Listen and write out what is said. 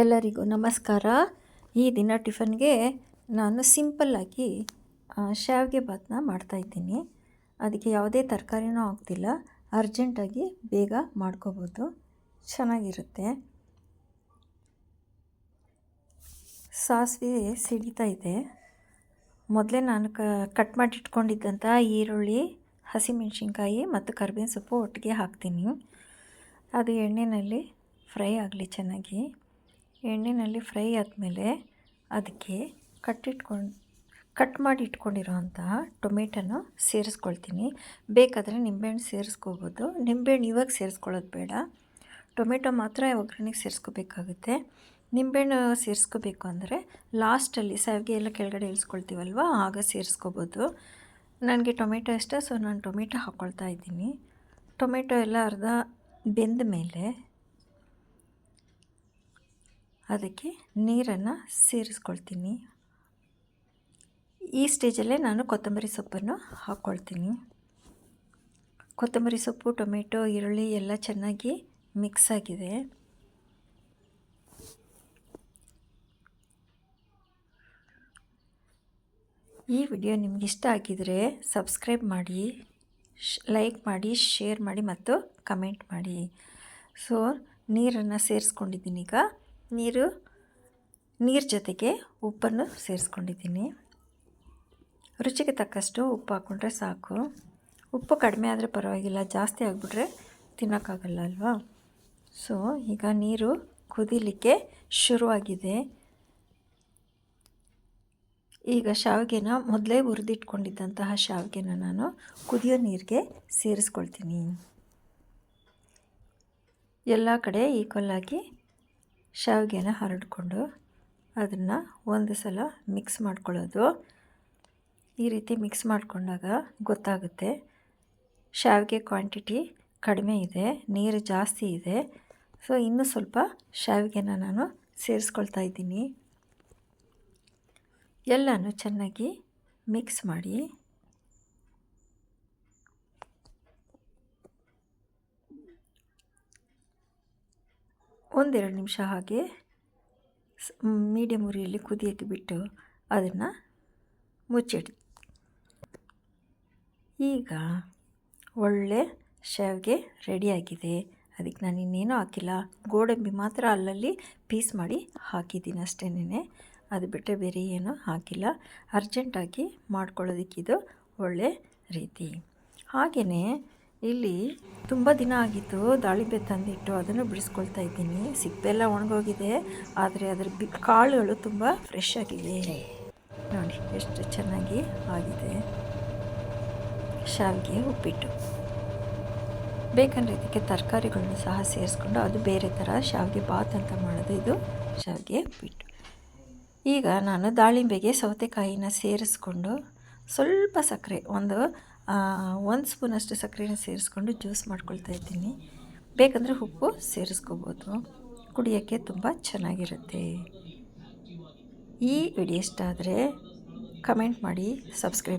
ಎಲ್ಲರಿಗೂ ನಮಸ್ಕಾರ. ಈ ದಿನ ಟಿಫನ್ಗೆ ನಾನು ಸಿಂಪಲ್ಲಾಗಿ ಶಾವಿಗೆ ಭಾತನ್ನ ಮಾಡ್ತಾಯಿದ್ದೀನಿ ಅದಕ್ಕೆ ಯಾವುದೇ ತರಕಾರಿನೂ ಹಾಕ್ತಿಲ್ಲ ಅರ್ಜೆಂಟಾಗಿ ಬೇಗ ಮಾಡ್ಕೋಬೋದು. ಚೆನ್ನಾಗಿರುತ್ತೆ. ಸಾಸಿವೆ ಸಿಡಿತಾ ಇದೆ. ಮೊದಲೇ ನಾನು ಕ, ಕಟ್ ಮಾಡಿಟ್ಕೊಂಡಿದ್ದಂಥ ಈರುಳ್ಳಿ, ಹಸಿಮೆಣಸಿನ್ಕಾಯಿ ಮತ್ತು ಕರ್ಬೇವಿನ ಸೊಪ್ಪು ಒಟ್ಟಿಗೆ ಹಾಕ್ತೀನಿ. ಅದು ಎಣ್ಣೆಯಲ್ಲಿ ಫ್ರೈ ಆಗಲಿ ಚೆನ್ನಾಗಿ. ಎಣ್ಣೆಯಲ್ಲಿ ಫ್ರೈ ಆದಮೇಲೆ ಅದಕ್ಕೆ ಕಟ್ಟಿಟ್ಕೊಂಡು, ಕಟ್ ಮಾಡಿ ಇಟ್ಕೊಂಡಿರೋಂತಹ ಟೊಮೆಟೊನ ಸೇರಿಸ್ಕೊಳ್ತೀನಿ. ಬೇಕಾದರೆ ನಿಂಬೆಹಣ್ಣು ಸೇರಿಸ್ಕೋಬೋದು. ನಿಂಬೆಹಣ್ಣು ಇವಾಗ ಸೇರಿಸ್ಕೊಳ್ಳೋದು ಬೇಡ. ಟೊಮೆಟೊ ಮಾತ್ರ ಒಗ್ಗರಣೆಗೆ ಸೇರಿಸ್ಕೋಬೇಕಾಗುತ್ತೆ. ನಿಂಬೆಹಣ್ಣು ಸೇರಿಸ್ಕೋಬೇಕು ಅಂದರೆ ಲಾಸ್ಟಲ್ಲಿ ಸಾವಿಗೆ ಎಲ್ಲ ಕೆಳಗಡೆ ಇಳಿಸ್ಕೊಳ್ತೀವಲ್ವ? ಆಗ ಸೇರಿಸ್ಕೋಬೋದು. ನನಗೆ ಟೊಮೆಟೊ ಇಷ್ಟ, ಸೊ ನಾನು ಟೊಮೆಟೊ ಹಾಕ್ಕೊಳ್ತಾ ಇದ್ದೀನಿ. ಟೊಮೆಟೊ ಎಲ್ಲ ಅರ್ಧ ಬೆಂದ ಮೇಲೆ ಅದಕ್ಕೆ ನೀರನ್ನು ಸೇರಿಸ್ಕೊಳ್ತೀನಿ. ಈ ಸ್ಟೇಜಲ್ಲೇ ನಾನು ಕೊತ್ತಂಬರಿ ಸೊಪ್ಪನ್ನು ಹಾಕ್ಕೊಳ್ತೀನಿ ಕೊತ್ತಂಬರಿ ಸೊಪ್ಪು, ಟೊಮೆಟೊ, ಈರುಳ್ಳಿ ಎಲ್ಲ ಚೆನ್ನಾಗಿ ಮಿಕ್ಸ್ ಆಗಿದೆ. ಈ ವಿಡಿಯೋ ನಿಮ್ಗೆ ಇಷ್ಟ ಆಗಿದರೆ ಸಬ್ಸ್ಕ್ರೈಬ್ ಮಾಡಿ ಲೈಕ್ ಮಾಡಿ, ಶೇರ್ ಮಾಡಿ ಮತ್ತು ಕಮೆಂಟ್ ಮಾಡಿ. ಸೊ, ನೀರನ್ನು ಸೇರಿಸ್ಕೊಂಡಿದ್ದೀನಿ ಈಗ ನೀರು ನೀರು ಜೊತೆಗೆ ಉಪ್ಪನ್ನು ಸೇರಿಸ್ಕೊಂಡಿದ್ದೀನಿ. ರುಚಿಗೆ ತಕ್ಕಷ್ಟು ಉಪ್ಪು ಹಾಕ್ಕೊಂಡ್ರೆ ಸಾಕು. ಉಪ್ಪು ಕಡಿಮೆ ಆದರೆ ಪರವಾಗಿಲ್ಲ, ಜಾಸ್ತಿ ಆಗಿಬಿಟ್ರೆ ತಿನ್ನೋಕ್ಕಾಗಲ್ಲ ಅಲ್ವಾ? ಸೊ ಈಗ ನೀರು ಕುದಿಲಿಕ್ಕೆ ಶುರುವಾಗಿದೆ. ಈಗ ಶಾವಿಗೆನ ಮೊದಲೇ ಹುರಿದಿಟ್ಕೊಂಡಿದ್ದಂತಹ ಶಾವಿಗೆನ ನಾನು ಕುದಿಯೋ ನೀರಿಗೆ ಸೇರಿಸ್ಕೊಳ್ತೀನಿ. ಎಲ್ಲ ಕಡೆ ಈಕ್ವಲ್ಲಾಗಿ ಶಾವಿಗೆನ ಹರಡಿಕೊಂಡು ಅದನ್ನು ಒಂದು ಸಲ ಮಿಕ್ಸ್ ಮಾಡ್ಕೊಳ್ಳೋದು. ಈ ರೀತಿ ಮಿಕ್ಸ್ ಮಾಡಿಕೊಂಡಾಗ ಗೊತ್ತಾಗುತ್ತೆ ಶಾವಿಗೆ ಕ್ವಾಂಟಿಟಿ ಕಡಿಮೆ ಇದೆ, ನೀರು ಜಾಸ್ತಿ ಇದೆ. ಸೊ ಇನ್ನೂ ಸ್ವಲ್ಪ ಶಾವಿಗೆನ ನಾನು ಸೇರಿಸ್ಕೊಳ್ತಾ ಇದ್ದೀನಿ. ಎಲ್ಲನೂ ಚೆನ್ನಾಗಿ ಮಿಕ್ಸ್ ಮಾಡಿ ಒಂದೆರಡು ನಿಮಿಷ ಹಾಗೆ ಮೀಡಿಯಮ್ ಉರಿಯಲ್ಲಿ ಕುದಿಯೋಕ್ಕೆ ಬಿಟ್ಟು ಅದನ್ನು ಮುಚ್ಚಿಡಿ. ಈಗ ಒಳ್ಳೆ ಶಾವಿಗೆ ರೆಡಿಯಾಗಿದೆ. ಅದಕ್ಕೆ ನಾನು ಇನ್ನೇನೂ ಹಾಕಿಲ್ಲ. ಗೋಡಂಬಿ ಮಾತ್ರ ಅಲ್ಲಲ್ಲಿ ಪೀಸ್ ಮಾಡಿ ಹಾಕಿದ್ದೀನಿ ಅಷ್ಟೇನೆ ಅದು ಬಿಟ್ಟರೆ ಬೇರೆ ಏನೂ ಹಾಕಿಲ್ಲ. ಅರ್ಜೆಂಟಾಗಿ ಮಾಡ್ಕೊಳ್ಳೋದಕ್ಕಿದು ಒಳ್ಳೆ ರೀತಿ. ಹಾಗೆಯೇ ಇಲ್ಲಿ ತುಂಬ ದಿನ ಆಗಿತ್ತು ದಾಳಿಂಬೆ ತಂದಿಟ್ಟು ಅದನ್ನು ಬಿಡಿಸ್ಕೊಳ್ತಾ ಇದ್ದೀನಿ. ಸಿಪ್ಪೆಲ್ಲ ಒಣಗೋಗಿದೆ, ಆದರೆ ಅದರ ಬಿ, ಕಾಳುಗಳು ತುಂಬ ಫ್ರೆಶ್ ಆಗಿದೆ. ನೋಡಿ, ಎಷ್ಟು ಚೆನ್ನಾಗಿ ಆಗಿದೆ. ಶಾವಿಗೆ ಉಪ್ಪಿಟ್ಟು. ಬೇಕಂದರೆ ಇದಕ್ಕೆ ತರಕಾರಿಗಳನ್ನು ಸಹ ಸೇರಿಸ್ಕೊಂಡು ಅದು ಬೇರೆ ಥರ ಶಾವಿಗೆ ಬಾತ್ ಅಂತ ಮಾಡೋದು ಇದು, ಶಾವಿಗೆ ಉಪ್ಪಿಟ್ಟು. ಈಗ ನಾನು ದಾಳಿಂಬೆಗೆ ಸೌತೆಕಾಯಿನ ಸೇರಿಸ್ಕೊಂಡು ಸ್ವಲ್ಪ ಸಕ್ಕರೆ, ಒಂದು ಒಂದು ಸ್ಪೂನಷ್ಟು ಸಕ್ಕರೆನ ಸೇರಿಸ್ಕೊಂಡು ಜ್ಯೂಸ್ ಮಾಡ್ಕೊಳ್ತಾ ಇದ್ದೀನಿ. ಬೇಕಂದರೆ ಉಪ್ಪು ಸೇರಿಸ್ಕೋಬೋದು. ಕುಡಿಯೋಕ್ಕೆ ತುಂಬ ಚೆನ್ನಾಗಿರುತ್ತೆ. ಈ ವಿಡಿಯೋ ಇಷ್ಟ ಆದರೆ ಕಮೆಂಟ್ ಮಾಡಿ ಸಬ್ಸ್ಕ್ರೈಬ್